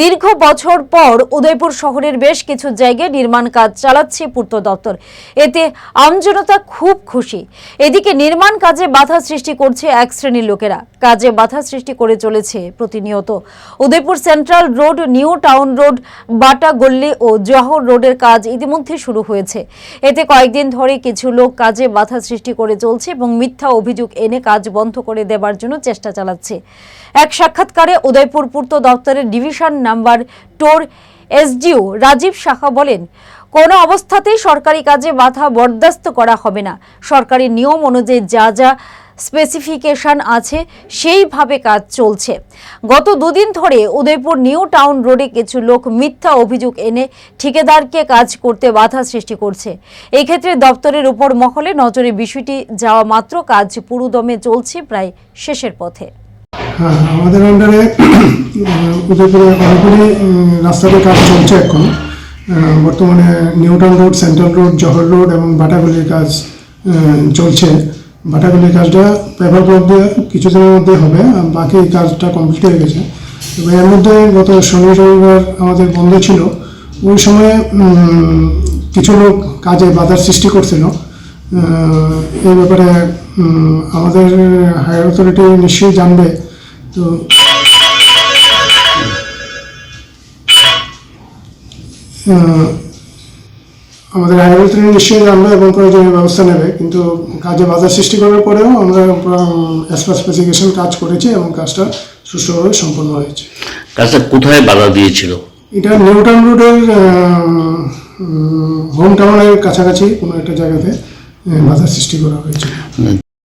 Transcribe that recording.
দীর্ঘ বছর পর উদয়পুর শহরের বেশ কিছু জায়গায় নির্মাণ কাজ চালাচ্ছে পূর্ত দপ্তর। এতে আমজনতা খুব খুশি। এদিকে নির্মাণ কাজে বাধা সৃষ্টি করছে এক শ্রেণির লোকেরা। কাজে বাধা সৃষ্টি করে চলেছে প্রতিনিয়ত। Udaipur central road, new town road Bata গল্লি ও জহর রোডের কাজ ইতিমধ্যে শুরু হয়েছে। এতে কয়েকদিন ধরে কিছু লোক কাজে বাধা সৃষ্টি করে চলছে এবং মিথ্যা অভিযোগ এনে কাজ বন্ধ করে দেবার জন্য চেষ্টা চালাচ্ছে। এক সাক্ষাৎকারে উদয়পুর পূর্ত দপ্তরের ডিভিশন নাম্বার টোর এসডিও রাজীব শাখা বলেন, কোনো অবস্থাতেই সরকারি কাজে বাধা বরদাস্ত করা হবে না। সরকারি নিয়ম অনুযায়ী যা যা স্পেসিফিকেশন আছে, সেইভাবে কাজ চলছে। গত দুদিন ধরে উদয়পুর নিউ টাউন রোডে কিছু লোক মিথ্যা অভিযোগ এনে ঠিকাদারকে কাজ করতে বাধা সৃষ্টি করছে। এই ক্ষেত্রে দপ্তরের উপর মহলে নজরে বিষয়টি যাওয়া মাত্র কাজ পুরুদমে চলছে প্রায় শেষের পথে। হ্যাঁ আমাদের আন্ডারে উদয়পুরে অনেকগুলি রাস্তাতে কাজ চলছে এখন। বর্তমানে new town road, central road, Jahar road এবং বাটাগুলির কাজ চলছে। বাটাগুলির কাজটা পেপার ব্লক দিয়ে কিছুদিনের মধ্যে হবে বাকি কাজটা কমপ্লিট হয়ে গেছে। এবার এর মধ্যে গত শনি রবিবার আমাদের বন্ধ ছিল। ওই সময় কিছু লোক কাজে বাধার সৃষ্টি করছিল। এই ব্যাপারে আমাদের হায়ার অথরিটি নিশ্চয়ই জানবে। তো আমাদের হায়ার অথরিটি নিশ্চয়ই জানবে এবং প্রয়োজনীয় ব্যবস্থা নেবে কিন্তু কাজে বাধা সৃষ্টি করার পরেও আমরা অ্যাসপার স্পেসিফিকেশন কাজ করেছি এবং কাজটা সুষ্ঠুভাবে সম্পন্ন হয়েছে। কাজটা কোথায় বাধা দিয়েছিল? এটা নিউটাউন রোডের হোম টাউনের কাছাকাছি কোনো একটা জায়গাতে বাধার সৃষ্টি করা হয়েছে। মানে